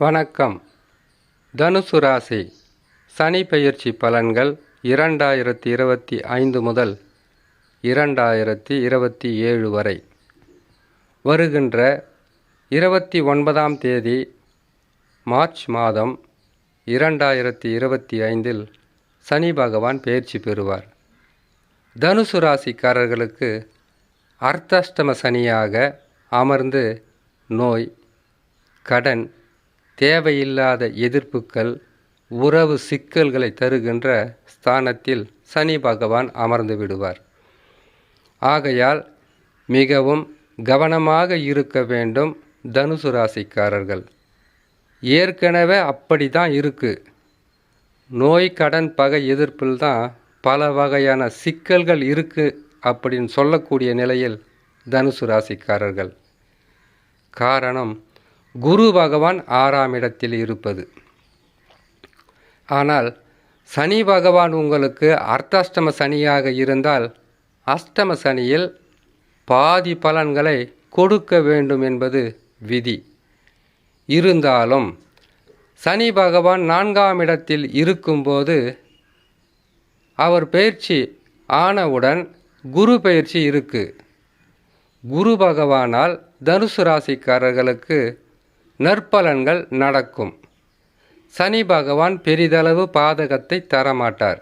வணக்கம். தனுசு ராசி. சனி பயிற்சி பலன்கள் இரண்டாயிரத்தி இருபத்தி ஐந்து முதல் இரண்டாயிரத்தி இருபத்தி ஏழு வரை. வருகின்ற இருபத்தி ஒன்பதாம் தேதி மார்ச் மாதம் இரண்டாயிரத்தி இருபத்தி ஐந்தில் சனி பகவான் பயிற்சி பெறுவார். தனுசு ராசிக்காரர்களுக்கு அர்த்தாஷ்டம சனியாக அமர்ந்து நோய் கடன் தேவையில்லாத எதிர்ப்புகள் உறவு சிக்கல்களை தருகின்ற ஸ்தானத்தில் சனி பகவான் அமர்ந்து விடுவார். ஆகையால் மிகவும் கவனமாக இருக்க வேண்டும் தனுசு ராசிக்காரர்கள். ஏற்கனவே அப்படி தான் இருக்குது நோய் கடன் பகை எதிர்ப்பில் தான் பல வகையான சிக்கல்கள் இருக்குது அப்படின்னு சொல்லக்கூடிய நிலையில் தனுசு ராசிக்காரர்கள். காரணம் குரு பகவான் ஆறாம் இடத்தில் இருப்பது. ஆனால் சனி பகவான் உங்களுக்கு அர்த்தாஷ்டம சனியாக இருந்தால் அஷ்டம சனியில் பாதி பலன்களை கொடுக்க வேண்டும் என்பது விதி. இருந்தாலும் சனி பகவான் நான்காம் இடத்தில் இருக்கும்போது அவர் பயிற்சி ஆனவுடன் குரு பயிற்சி இருக்கு. குரு பகவானால் தனுசு ராசிக்காரர்களுக்கு நற்பலன்கள் நடக்கும். சனி பகவான் பெரிதளவு பாதகத்தை தரமாட்டார்.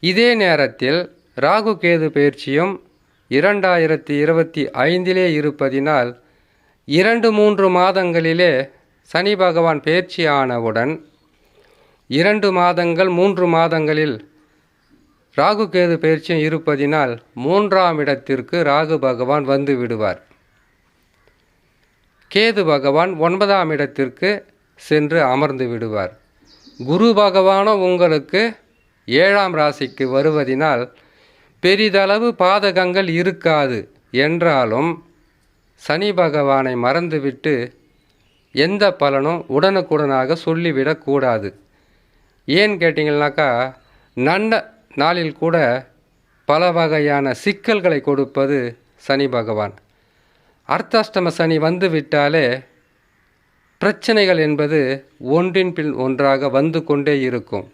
இதே நேரத்தில் ராகு கேது பயிற்சியும் இரண்டாயிரத்தி இருபத்தி ஐந்திலே இருப்பதினால் இரண்டு மூன்று மாதங்களிலே சனி பகவான் பயிற்சி ஆனவுடன் இரண்டு மாதங்கள் மூன்று மாதங்களில் ராகு கேது பயிற்சியும் இருப்பதினால் மூன்றாம் இடத்திற்கு ராகு பகவான் வந்து விடுவார். கேது பகவான் ஒன்பதாம் இடத்திற்கு சென்று அமர்ந்து விடுவார். குரு பகவானும் உங்களுக்கு ஏழாம் ராசிக்கு வருவதினால் பெரிதளவு பாதகங்கள் இருக்காது என்றாலும் சனி பகவானை மறந்துவிட்டு எந்த பலனும் உடனுக்குடனாக சொல்லிவிடக்கூடாது ஏன் கேட்டிங்கன்னாக்கா நன்ன நாளில் கூட பல வகையான சிக்கல்களை கொடுப்பது சனி பகவான். அர்த்தாஷ்டம சனி வந்து விட்டாலே பிரச்சனைகள் என்பது ஒன்றின் பின் ஒன்றாக வந்து கொண்டே இருக்கும்.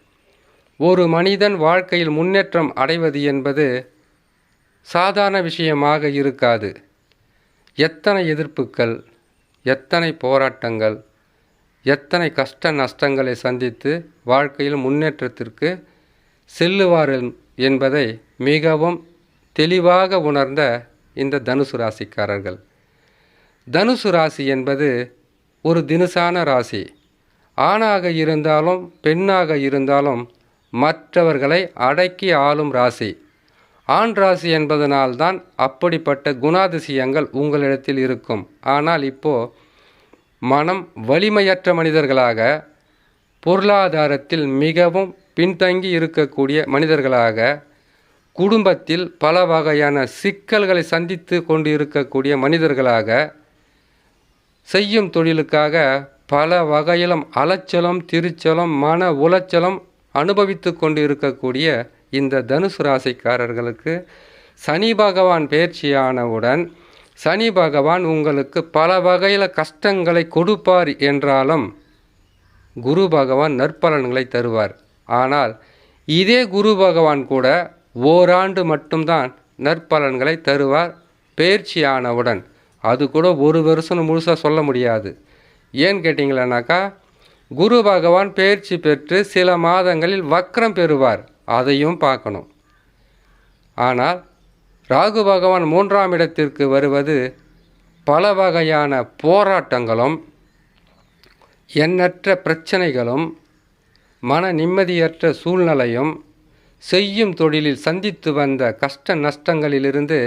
ஒரு மனிதன் வாழ்க்கையில் முன்னேற்றம் அடைவது என்பது சாதாரண விஷயமாக இருக்காது. எத்தனை எதிர்ப்புகள் எத்தனை போராட்டங்கள் எத்தனை கஷ்ட நஷ்டங்களை சந்தித்து வாழ்க்கையில் முன்னேற்றத்திற்கு செல்லுவார் என்பதை மிகவும் தெளிவாக உணர்ந்த இந்த தனுசு ராசிக்காரர்கள். தனுசு ராசி என்பது ஒரு தினுசான ராசி. ஆணாக இருந்தாலும் பெண்ணாக இருந்தாலும் மற்றவர்களை அடக்கி ஆளும் ராசி. ஆண் ராசி என்பதனால்தான் அப்படிப்பட்ட குணாதிசயங்கள் உங்களிடத்தில் இருக்கும். ஆனால் இப்போ மனம் வலிமையற்ற மனிதர்களாக பொருளாதாரத்தில் மிகவும் பின்தங்கி இருக்கக்கூடிய மனிதர்களாக குடும்பத்தில் பல வகையான சிக்கல்களை சந்தித்து கொண்டு இருக்கக்கூடிய மனிதர்களாக செய்யும் தொழிலுக்காக பல வகையிலும் அலைச்சலம் திருச்சலம் மன உளைச்சலம் அனுபவித்து கொண்டு இருக்கக்கூடிய இந்த தனுசு ராசிக்காரர்களுக்கு சனி பகவான் பயிற்சியானவுடன் சனி பகவான் உங்களுக்கு பல வகையில் கஷ்டங்களை கொடுப்பார் என்றாலும் குரு பகவான் நற்பலன்களை தருவார். ஆனால் இதே குரு பகவான் கூட ஓராண்டு மட்டும்தான் நற்பலன்களை தருவார் பயிற்சியானவுடன் அது கூட ஒரு வருஷம் முழுசாக சொல்ல முடியாது. ஏன்னு கேட்டிங்களேனாக்கா குரு பகவான் பயிற்சி பெற்று சில மாதங்களில் வக்ரம் பெறுவார். அதையும் பார்க்கணும். ஆனால் ராகு பகவான் மூன்றாம் இடத்திற்கு வருவது பல வகையான போராட்டங்களும் எண்ணற்ற பிரச்சனைகளும் மன நிம்மதியற்ற சூழ்நிலையும் செய்யும் தொழிலில் சந்தித்து வந்த கஷ்ட நஷ்டங்களிலிருந்து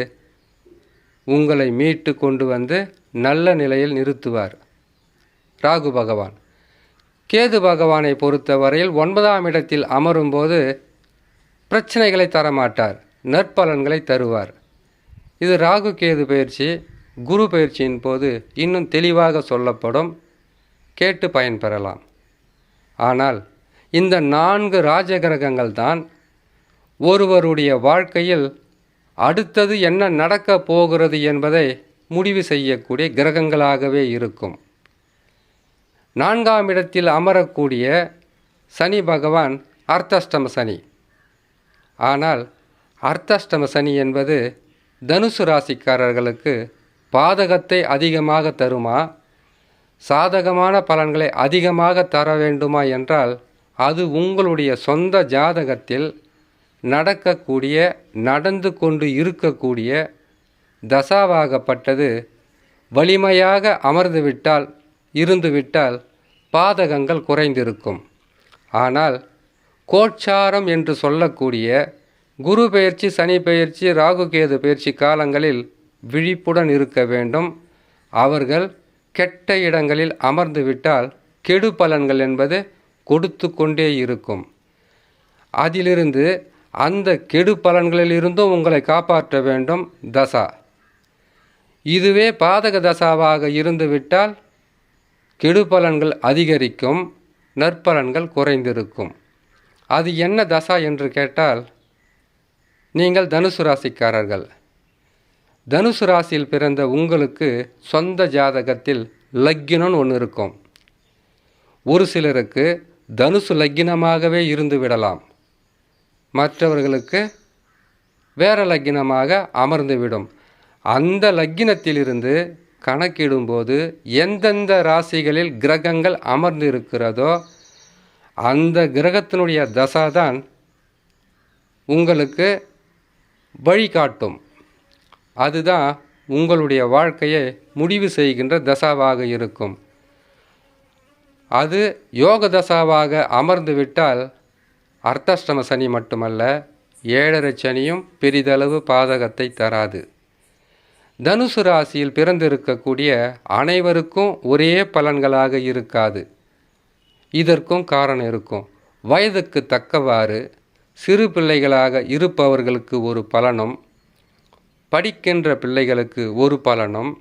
உங்களை மீட்டு கொண்டு வந்து நல்ல நிலையில் நிறுத்துவார். ராகு பகவான். கேது பகவானை பொறுத்தவரையில் ஒன்பதாம் இடத்தில் அமரும்போது பிரச்சனைகளை தரமாட்டார். நற்பலன்களை தருவார். இது ராகு கேது பயிற்சி குரு பயிற்சியின் போது இன்னும் தெளிவாக சொல்லப்படும். கேட்டு பயன்பெறலாம் ஆனால் இந்த நான்கு ராஜகிரகங்கள் தான் ஒருவருடைய வாழ்க்கையில் அடுத்தது என்ன நடக்க போகிறது என்பதை முடிவு செய்யக்கூடிய கிரகங்களாகவே இருக்கும். நான்காம் இடத்தில் அமரக்கூடிய சனி பகவான் அர்த்தஷ்டம சனி. ஆனால் அர்த்தஷ்டம சனி என்பது தனுசு ராசிக்காரர்களுக்கு பாதகத்தை அதிகமாக தருமா? சாதகமான பலன்களை அதிகமாக தர வேண்டுமா என்றால் அது உங்களுடைய சொந்த ஜாதகத்தில் நடக்கக்கூடிய நடந்து கொண்டு இருக்கக்கூடிய தசாவாகப்பட்டது. வலிமையாக அமர்ந்துவிட்டால் இருந்துவிட்டால் பாதகங்கள் குறைந்திருக்கும். ஆனால் கோட்சாரம் என்று சொல்லக்கூடிய குரு பயிற்சி சனி பெயர்ச்சி ராகுகேது பயிற்சி காலங்களில் விழிப்புடன் இருக்க வேண்டும். அவர்கள் கெட்ட இடங்களில் அமர்ந்துவிட்டால் கெடு பலன்கள் என்பது கொடுத்து கொண்டே இருக்கும். அதிலிருந்து அந்த கெடு பலன்களில் இருந்தும் உங்களை காப்பாற்ற வேண்டும் தசா. இதுவே பாதக தசாவாக இருந்துவிட்டால் கெடு பலன்கள் அதிகரிக்கும் நற்பலன்கள் குறைந்திருக்கும். அது என்ன தசா என்று கேட்டால் நீங்கள் தனுசு ராசிக்காரர்கள். தனுசு ராசியில் பிறந்த உங்களுக்கு சொந்த ஜாதகத்தில் லக்கினம்னு ஒன்று இருக்கும். ஒரு சிலருக்கு தனுசு லக்கினமாகவே இருந்து விடலாம் மற்றவர்களுக்கு வேற லக்கினமாக அமர்ந்துவிடும். அந்த லக்கினத்திலிருந்து கணக்கிடும்போது எந்தெந்த ராசிகளில் கிரகங்கள் அமர்ந்து இருக்கிறதோ அந்த கிரகத்தினுடைய தசா தான் உங்களுக்கு வழிகாட்டும். அதுதான் உங்களுடைய வாழ்க்கையை முடிவு செய்கின்ற தசாவாக இருக்கும். அது யோக தசாவாக அமர்ந்துவிட்டால் அர்த்தஷ்டம சனி மட்டுமல்ல ஏழரை சனியும் பெரிதளவு பாதகத்தை தராது. தனுசு ராசியில் பிறந்திருக்கக்கூடிய அனைவருக்கும் ஒரே பலன்களாக இருக்காது. இதற்கும் காரணம் இருக்கும். வயதுக்கு தக்கவாறு சிறு பிள்ளைகளாக இருப்பவர்களுக்கு ஒரு பலனும் படிக்கின்ற பிள்ளைகளுக்கு ஒரு பலனும்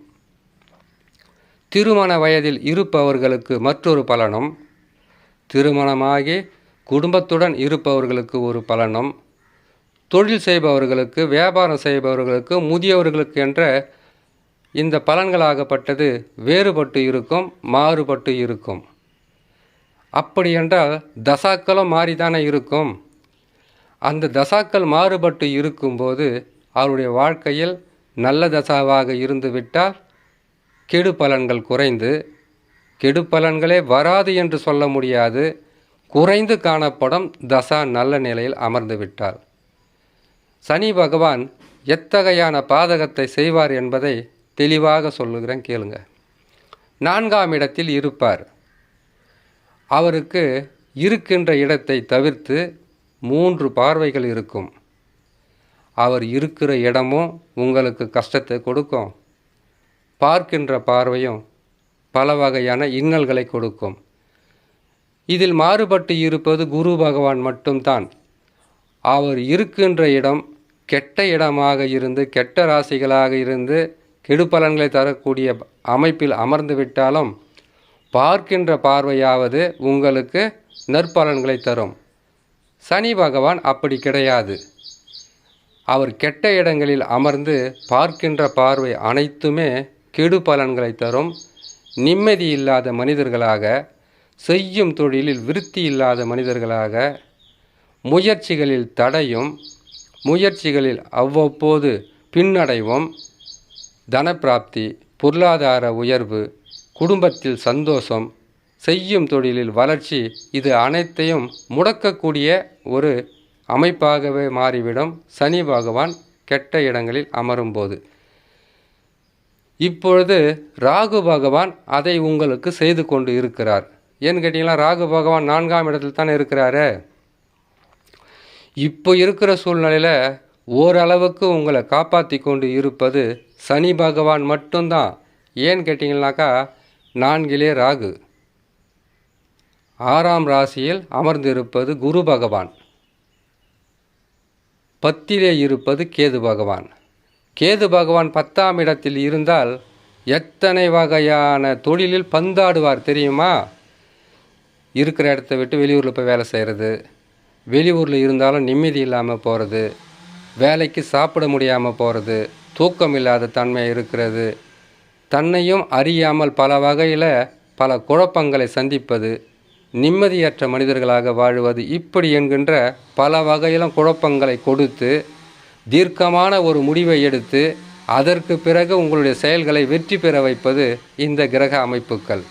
திருமண வயதில் இருப்பவர்களுக்கு மற்றொரு பலனும் திருமணமாகி குடும்பத்துடன் இருப்பவர்களுக்கு ஒரு பலனும் தொழில் செய்பவர்களுக்கு வியாபாரம் செய்பவர்களுக்கு முதியவர்களுக்கு என்ற இந்த பலன்களாகப்பட்டது வேறுபட்டு இருக்கும் மாறுபட்டு இருக்கும். அப்படி என்றால் தசாக்களும் மாறிதானே இருக்கும். அந்த தசாக்கள் மாறுபட்டு இருக்கும்போது அவருடைய வாழ்க்கையில் நல்ல தசாவாக இருந்துவிட்டால் கெடு பலன்கள் குறைந்து கெடு பலன்களே வராது என்று சொல்ல முடியாது. குறைந்து காணப்படும் தசா நல்ல நிலையில் அமர்ந்து விட்டால் சனி பகவான் எத்தகையான பாதகத்தை செய்வார் என்பதை தெளிவாக சொல்லுகிறேன் கேளுங்க. நான்காம் இடத்தில் இருப்பார். அவருக்கு இருக்கின்ற இடத்தை தவிர்த்து மூன்று பார்வைகள் இருக்கும். அவர் இருக்கிற இடமும் உங்களுக்கு கஷ்டத்தை கொடுக்கும். பார்க்கின்ற பார்வையும் பல வகையான இன்னல்களை கொடுக்கும். இதில் மாறுபட்டு இருப்பது குரு பகவான் மட்டும்தான். அவர் இருக்கின்ற இடம் கெட்ட இடமாக இருந்து கெட்ட ராசிகளாக இருந்து கெடுபலன்களை தரக்கூடிய அமைப்பில் அமர்ந்து விட்டாலும் பார்க்கின்ற பார்வையாவது உங்களுக்கு நற்பலன்களை தரும். சனி பகவான் அப்படி கிடையாது. அவர் கெட்ட இடங்களில் அமர்ந்து பார்க்கின்ற பார்வை அனைத்துமே கெடு பலன்களை தரும். நிம்மதி இல்லாத மனிதர்களாக செய்யும் தொழிலில் விருத்தி இல்லாத மனிதர்களாக முயற்சிகளில் தடையும் முயற்சிகளில் அவ்வப்போது பின்னடைவும் தனப்பிராப்தி பொருளாதார உயர்வு குடும்பத்தில் சந்தோஷம் செய்யும் தொழிலில் வளர்ச்சி இது அனைத்தையும் முடக்கக்கூடிய ஒரு அமைப்பாகவே மாறிவிடும் சனி பகவான் கெட்ட இடங்களில் அமரும்போது. இப்பொழுது ராகு பகவான் அதை உங்களுக்கு செய்து கொண்டு இருக்கிறார். ஏன்னு கேட்டிங்கன்னா ராகு பகவான் நான்காம் இடத்தில் தானே இருக்கிறாரு. இப்போ இருக்கிற சூழ்நிலையில் ஓரளவுக்கு உங்களை காப்பாற்றி கொண்டு இருப்பது சனி பகவான் மட்டும்தான். ஏன்னு கேட்டிங்கனாக்கா நான்கிலே ராகு. ஆறாம் ராசியில் அமர்ந்திருப்பது குரு பகவான். பத்திலே இருப்பது கேது பகவான். கேது பகவான் பத்தாம் இடத்தில் இருந்தால் எத்தனை வகையான தொழிலில் பந்தாடுவார் தெரியுமா? இருக்கிற இடத்த விட்டு வெளியூரில் போய் வேலை செய்கிறது வெளியூரில் இருந்தாலும் நிம்மதி இல்லாமல் போகிறது வேலைக்கு சாப்பிட முடியாமல் போகிறது தூக்கம் இல்லாத தன்மை இருக்கிறது தன்னையும் அறியாமல் பல வகையில் பல குழப்பங்களை சந்திப்பது நிம்மதியற்ற மனிதர்களாக வாழுவது இப்படி என்கின்ற பல வகையிலும் குழப்பங்களை கொடுத்து தீர்க்கமான ஒரு முடிவை எடுத்து அதற்கு பிறகு உங்களுடைய செயல்களை வெற்றி பெற வைப்பது இந்த கிரக அமைப்புகள்.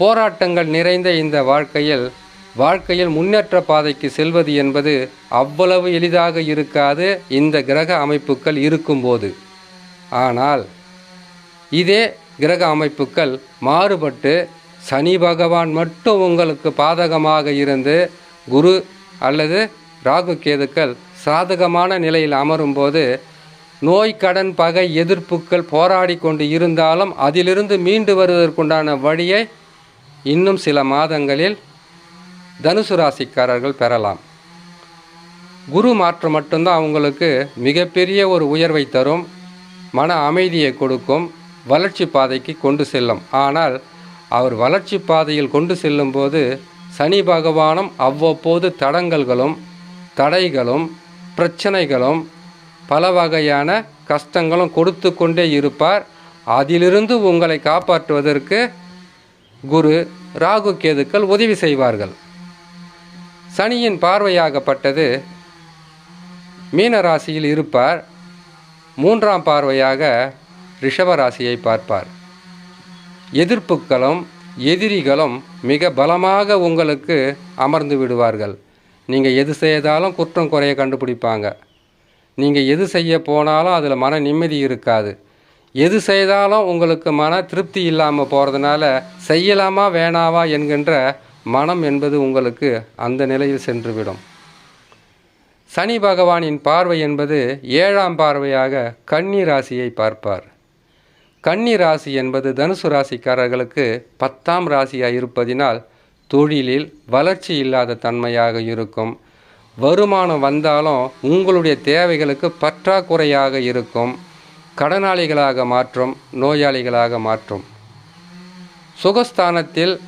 போராட்டங்கள் நிறைந்த இந்த வாழ்க்கையில் வாழ்க்கையில் முன்னேற்ற பாதைக்கு செல்வது என்பது அவ்வளவு எளிதாக இருக்காது இந்த கிரக அமைப்புகள் இருக்கும்போது. ஆனால் இதே கிரக அமைப்புகள் மாறுபட்டு சனி பகவான் மட்டும் உங்களுக்கு பாதகமாக இருந்து குரு அல்லது ராகு கேதுக்கள் சாதகமான நிலையில் அமரும்போது நோய் கடன் பகை எதிர்ப்புகள் போராடி கொண்டு இருந்தாலும் அதிலிருந்து மீண்டு வருவதற்குண்டான வழியை இன்னும் சில மாதங்களில் தனுசு ராசிக்காரர்கள் பெறலாம். குரு மாற்றம் மட்டும்தான் அவங்களுக்கு மிகப்பெரிய ஒரு உயர்வை தரும் மன அமைதியை கொடுக்கும் வளர்ச்சி பாதைக்கு கொண்டு செல்லும். ஆனால் அவர் வளர்ச்சி பாதையில் கொண்டு செல்லும்போது சனி பகவானும் அவ்வப்போது தடங்கல்களும் தடைகளும் பிரச்சனைகளும் பல வகையான கஷ்டங்களும் கொடுத்து கொண்டே இருப்பார். அதிலிருந்து உங்களை காப்பாற்றுவதற்கு குரு ராகு கேதுக்கள் உதவி செய்வார்கள். சனியின் பார்வையாகப்பட்டது மீன ராசியில் இருப்பார். மூன்றாம் பார்வையாக ரிஷபராசியை பார்ப்பார். எதிர்ப்புகளும் எதிரிகளும் மிக பலமாக உங்களுக்கு அமர்ந்து விடுவார்கள். நீங்கள் எது செய்தாலும் குற்றம் குறைய கண்டுபிடிப்பாங்க. நீங்கள் எது செய்ய போனாலும் அதில் மன நிம்மதி இருக்காது. எது செய்தாலும் உங்களுக்கு மன திருப்தி இல்லாமல் போகிறதுனால செய்யலாமா வேணாவா என்கின்ற மனம் என்பது உங்களுக்கு அந்த நிலையில் சென்றுவிடும். சனி பகவானின் பார்வை என்பது ஏழாம் பார்வையாக கன்னி ராசியை பார்ப்பார். கன்னி ராசி என்பது தனுசு ராசிக்காரர்களுக்கு பத்தாம் ராசியாக இருப்பதினால் தொழிலில் வளர்ச்சி இல்லாத தன்மையாக இருக்கும். வருமானம் வந்தாலும் உங்களுடைய தேவைகளுக்கு பற்றாக்குறையாக இருக்கும். கடனாளிகளாக மாற்றும் நோயாளிகளாக மாற்றும். சுகஸ்தானத்தில்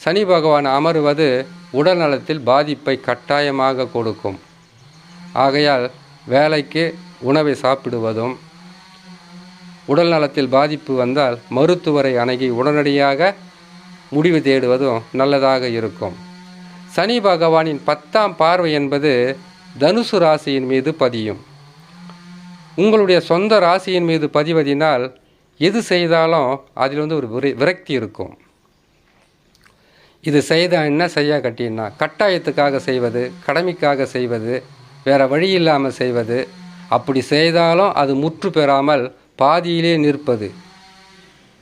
சனி பகவான் அமருவது உடல் நலத்தில் பாதிப்பை கட்டாயமாக கொடுக்கும். ஆகையால் வேலைக்கு உணவை சாப்பிடுவதும் உடல் நலத்தில் பாதிப்பு வந்தால் மருத்துவரை அணுகி உடனடியாக முடிவு தேடுவதும் நல்லதாக இருக்கும். சனி பகவானின் பத்தாம் பார்வை என்பது தனுசு ராசியின் மீது பதியும். உங்களுடைய சொந்த ராசியின் மீது பதிவதினால் எது செய்தாலும் அதில் வந்து ஒரு விர- விரக்தி இருக்கும். இது செய்தால் என்ன செய்யா கட்டினா கட்டாயத்துக்காக செய்வது கடமைக்காக செய்வது வேறு வழி இல்லாமல் செய்வது அப்படி செய்தாலும் அது முற்று பெறாமல் பாதியிலே நிற்பது.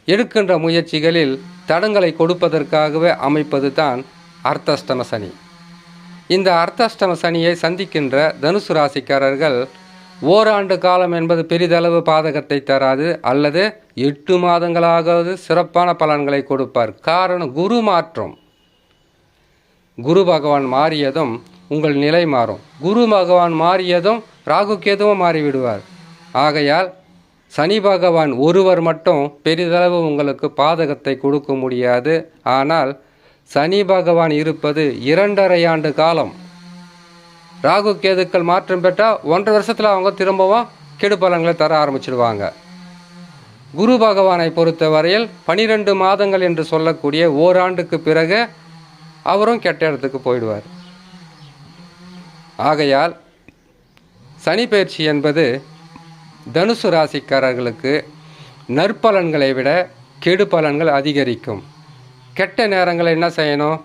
எடுக்கின்ற முயற்சிகளில் தடங்களை கொடுப்பதற்காகவே அமைப்பது தான் அர்த்தஷ்டம சனி. இந்த அர்த்தஷ்டம சனியை சந்திக்கின்ற தனுசு ராசிக்காரர்கள் ஓராண்டு காலம் என்பது பெரிதளவு பாதகத்தை தராது அல்லது எட்டு மாதங்களாவது சிறப்பான பலன்களை கொடுப்பார். காரணம் குரு மாற்றம். குரு பகவான் மாறியதும் உங்கள் நிலை மாறும். குரு பகவான் மாறியதும் ராகு கேதுவும் மாறிவிடுவார். ஆகையால் சனி பகவான் ஒருவர் மட்டும் பெரிதளவு உங்களுக்கு பாதகத்தை கொடுக்க முடியாது. ஆனால் சனி பகவான் இருப்பது இரண்டரை ஆண்டு காலம். ராகு கேதுக்கள் மாற்றம் பெற்றால் ஒன்றரை வருஷத்தில் அவங்க திரும்பவும் கெடு பலன்களை தர ஆரம்பிச்சிடுவாங்க குரு பகவானை பொறுத்தவரையில் பனிரெண்டு மாதங்கள் என்று சொல்லக்கூடிய ஓராண்டுக்கு பிறகு அவரும் கெட்ட இடத்துக்கு போயிடுவார். ஆகையால் சனி பயிற்சி என்பது தனுசு ராசிக்காரர்களுக்கு நற்பலன்களை விட கெடு பலன்கள் அதிகரிக்கும். கெட்ட நேரங்களை என்ன செய்யணும்?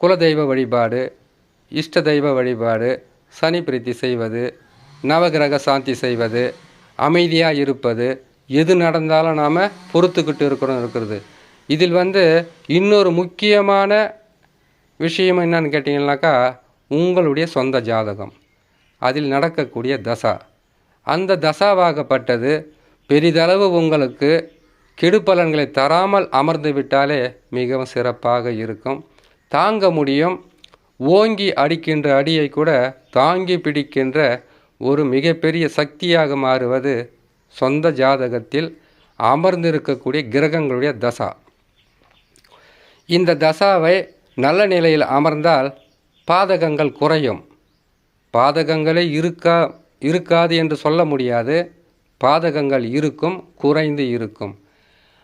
குலதெய்வ வழிபாடு இஷ்ட தெய்வ வழிபாடு சனி பிரீத்தி செய்வது நவகிரக சாந்தி செய்வது அமைதியாக இருப்பது எது நடந்தாலும் நாம் பொறுத்துக்கிட்டு இருக்கிறோம் இருக்கிறது. இதில் வந்து இன்னொரு முக்கியமான விஷயம் என்னன்னு கேட்டிங்கனாக்கா உங்களுடைய சொந்த ஜாதகம். அதில் நடக்கக்கூடிய தசா. அந்த தசாவாகப்பட்டது பெரிதளவு உங்களுக்கு கெடுபலன்களை தராமல் அமர்ந்து விட்டாலே மிகவும் சிறப்பாக இருக்கும். தாங்க முடியும். ஓங்கி அடிக்கின்ற அடியை கூட தாங்கி பிடிக்கின்ற ஒரு மிகப்பெரிய சக்தியாக மாறுவது சொந்த ஜாதகத்தில் அமர்ந்திருக்கக்கூடிய கிரகங்களுடைய தசா. இந்த தசாவை நல்ல நிலையில் அமர்ந்தால் பாதகங்கள் குறையும். பாதகங்களே இருக்கா இருக்காது என்று சொல்ல முடியாது. பாதகங்கள் இருக்கும் குறைந்து இருக்கும்.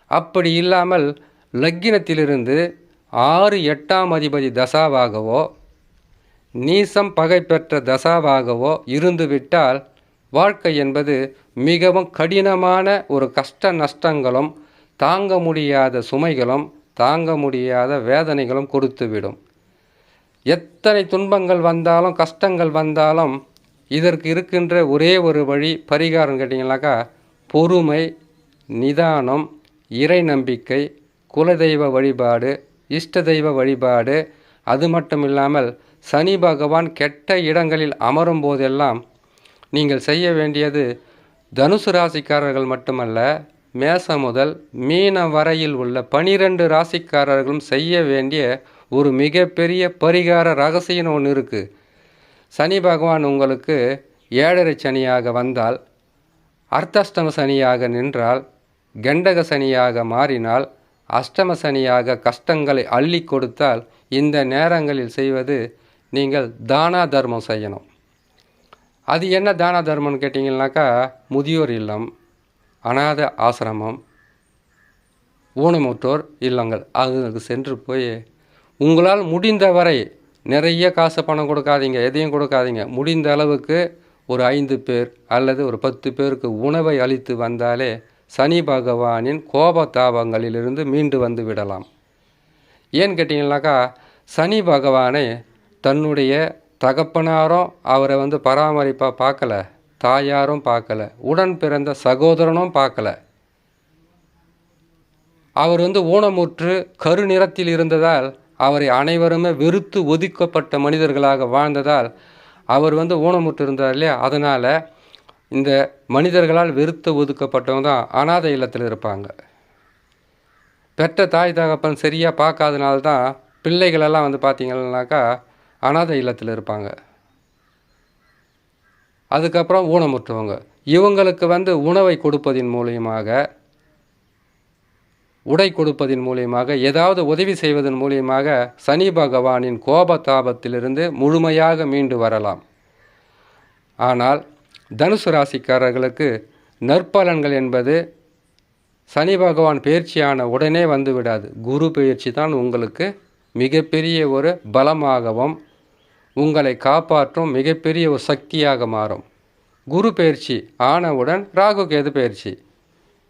அப்படி இல்லாமல் லக்கினத்திலிருந்து ஆறு எட்டாம் அதிபதி தசாவாகவோ நீசம் பகை பெற்ற தசாவாகவோ இருந்துவிட்டால் வாழ்க்கை என்பது மிகவும் கடினமான ஒரு கஷ்ட நஷ்டங்களும் தாங்க முடியாத சுமைகளும் தாங்க முடியாத வேதனைகளும் கொடுத்துவிடும். எத்தனை துன்பங்கள் வந்தாலும் கஷ்டங்கள் வந்தாலும் இதற்கு இருக்கின்ற ஒரே ஒரு வழி பரிகாரம் கேட்டிங்கனாக்கா பொறுமை நிதானம் இறை நம்பிக்கை குலதெய்வ வழிபாடு இஷ்ட தெய்வ வழிபாடு. அது மட்டும் இல்லாமல் சனி பகவான் கெட்ட இடங்களில் அமரும் போதெல்லாம் நீங்கள் செய்ய வேண்டியது தனுசு ராசிக்காரர்கள் மட்டுமல்ல மேசம் முதல் மீன வரையில் உள்ள பனிரெண்டு ராசிக்காரர்களும் செய்ய வேண்டிய ஒரு மிகப்பெரிய பரிகார ரகசியம் ஒன்று இருக்குது சனி பகவான் உங்களுக்கு ஏழரை சனியாக வந்தால் அர்த்தஷ்டம சனியாக நின்றால் கண்டக சனியாக மாறினால் அஷ்டம சனியாக கஷ்டங்களை அள்ளி கொடுத்தால் இந்த நேரங்களில் செய்வது நீங்கள் தானா தர்மம் செய்யணும். அது என்ன தான தர்மம்னு கேட்டிங்கனாக்கா முதியோர் இல்லம் அநாத ஆசிரமம் ஊனமுற்றோர் இல்லங்கள். அதுக்கு சென்று போய் உங்களால் முடிந்தவரை நிறைய காசு பணம் கொடுக்காதீங்க எதையும் கொடுக்காதீங்க. முடிந்த அளவுக்கு ஒரு ஐந்து பேர் அல்லது ஒரு பத்து பேருக்கு உணவை அளித்து வந்தாலே சனி பகவானின் கோபதாபங்களிலிருந்து மீண்டு வந்து விடலாம். ஏன்னு கேட்டிங்கனாக்கா சனி பகவானை தன்னுடைய தகப்பனாரும் அவரை வந்து பராமரிப்பாக பார்க்கல தாயாரும் பார்க்கல உடன் பிறந்த சகோதரனும் பார்க்கல. அவர் வந்து ஊனமுற்று கருநிறத்தில் இருந்ததால் அவரை அனைவருமே வெறுத்து ஒதுக்கப்பட்ட மனிதர்களாக வாழ்ந்ததால் அவர் வந்து ஊனமுற்று இருந்தார் இல்லையா? அதனால் இந்த மனிதர்களால் வெறுத்து ஒதுக்கப்பட்டவங்க தான் அனாதை இல்லத்தில் இருப்பாங்க. பெற்ற தாய் தகப்பன் சரியாக பார்க்காதனால்தான் பிள்ளைகளெல்லாம் வந்து பார்த்தீங்கன்னாக்கா அனாதை இல்லத்தில் இருப்பாங்க. அதுக்கப்புறம் ஊனமுற்றவங்க. இவங்களுக்கு வந்து உணவை கொடுப்பதின் மூலியமாக உடை கொடுப்பதின் மூலியமாக ஏதாவது உதவி செய்வதன் மூலியமாக சனி பகவானின் கோபதாபத்திலிருந்து முழுமையாக மீண்டு வரலாம். ஆனால் தனுசு ராசிக்காரர்களுக்கு நற்பலன்கள் என்பது சனி பகவான் பயிற்சியான உடனே வந்து விடாது. குரு பயிற்சி தான் உங்களுக்கு மிகப்பெரிய ஒரு பலமாகவும் உங்களை காப்பாற்றும் மிகப்பெரிய ஒரு சக்தியாக மாறும். குரு பயிற்சி ஆனவுடன் ராகு கேது பயிற்சி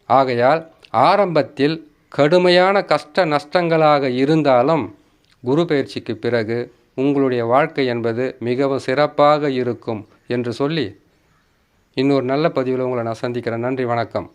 ஆகையால் ஆரம்பத்தில் கடுமையான கஷ்ட நஷ்டங்களாக இருந்தாலும் குரு பயிற்சிக்கு பிறகு உங்களுடைய வாழ்க்கை என்பது மிகவும் சிறப்பாக இருக்கும் என்று சொல்லி இன்னொரு நல்ல பதிவில் உங்களை நான் சந்திக்கிறேன். நன்றி வணக்கம்.